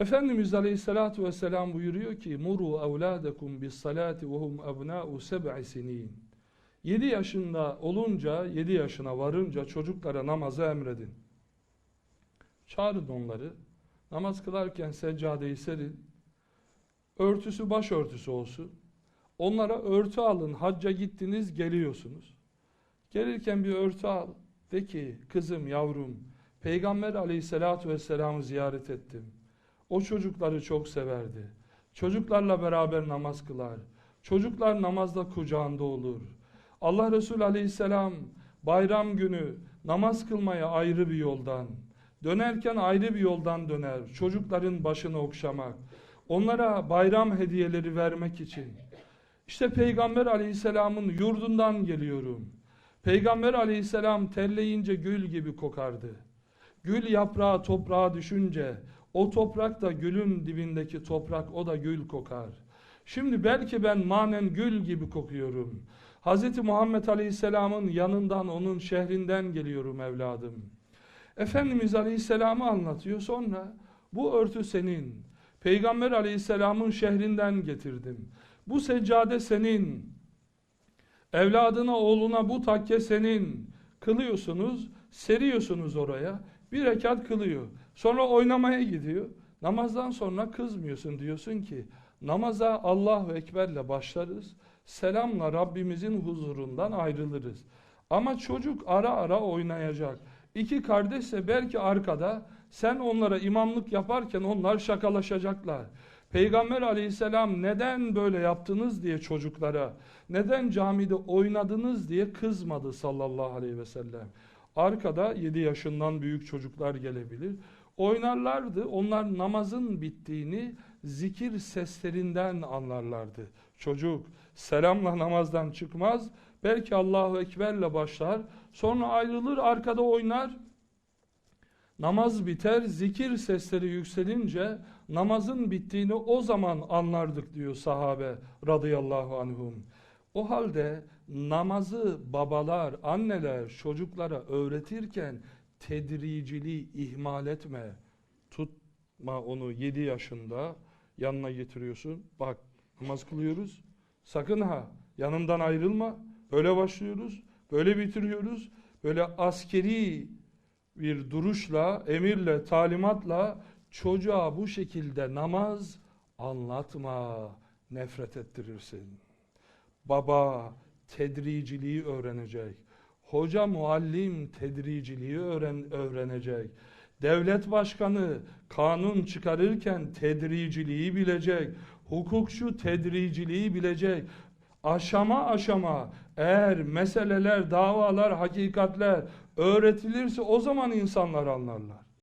Efendimiz Aleyhisselatü Vesselam buyuruyor ki muru evladekum bis salati ve hum ebna'u seb'i sinin. 7 yaşında olunca, 7 yaşına varınca çocuklara namazı emredin. Çağırın onları. Namaz kılarken seccadeyi serin. Örtüsü başörtüsü olsun. Onlara örtü alın. Hacca gittiniz, geliyorsunuz. Gelirken bir örtü al. De ki, kızım, yavrum, Peygamber aleyhissalatu vesselam'ı ziyaret ettim. O çocukları çok severdi. Çocuklarla beraber namaz kılar. Çocuklar namazda kucağında olur. Allah Resulü aleyhisselam bayram günü namaz kılmaya ayrı bir yoldan, dönerken ayrı bir yoldan döner. Çocukların başını okşamak, onlara bayram hediyeleri vermek için. İşte Peygamber aleyhisselamın yurdundan geliyorum. Peygamber aleyhisselam terleyince gül gibi kokardı. Gül yaprağı toprağa düşünce o toprak da gülün dibindeki toprak o da gül kokar. Şimdi belki ben manen gül gibi kokuyorum. Hz. Muhammed Aleyhisselam'ın yanından onun şehrinden geliyorum evladım. Efendimiz Aleyhisselam'ı anlatıyor sonra bu örtü senin. Peygamber Aleyhisselam'ın şehrinden getirdim. Bu seccade senin. Evladına oğluna bu takke senin. Kılıyorsunuz, seriyorsunuz oraya. Bir rekat kılıyor. Sonra oynamaya gidiyor. Namazdan sonra kızmıyorsun diyorsun ki namaza Allahu Ekber'le başlarız. Selamla Rabbimizin huzurundan ayrılırız. Ama çocuk ara ara oynayacak. İki kardeşse belki arkada sen onlara imamlık yaparken onlar şakalaşacaklar. Peygamber aleyhisselam neden böyle yaptınız diye çocuklara, neden camide oynadınız diye kızmadı sallallahu aleyhi ve sellem. Arkada 7 yaşından büyük çocuklar gelebilir. Oynarlardı. Onlar namazın bittiğini zikir seslerinden anlarlardı. Çocuk selamla namazdan çıkmaz. Belki Allahu Ekber'le başlar. Sonra ayrılır arkada oynar. Namaz biter, zikir sesleri yükselince namazın bittiğini o zaman anlardık diyor sahabe radıyallahu anhum. O halde namazı babalar, anneler çocuklara öğretirken tedricili ihmal etme. Tutma onu 7 yaşında yanına getiriyorsun. Bak namaz kılıyoruz. Sakın ha yanımdan ayrılma. Böyle başlıyoruz. Böyle bitiriyoruz. Böyle askeri bir duruşla, emirle, talimatla çocuğa bu şekilde namaz anlatma. Nefret ettirirsin. Baba tedriciliği öğrenecek. Hoca muallim tedriciliği öğren öğrenecek. Devlet başkanı kanun çıkarırken tedriciliği bilecek. Hukukçu tedriciliği bilecek. Aşama aşama eğer meseleler, davalar, hakikatler öğretilirse o zaman insanlar anlarlar.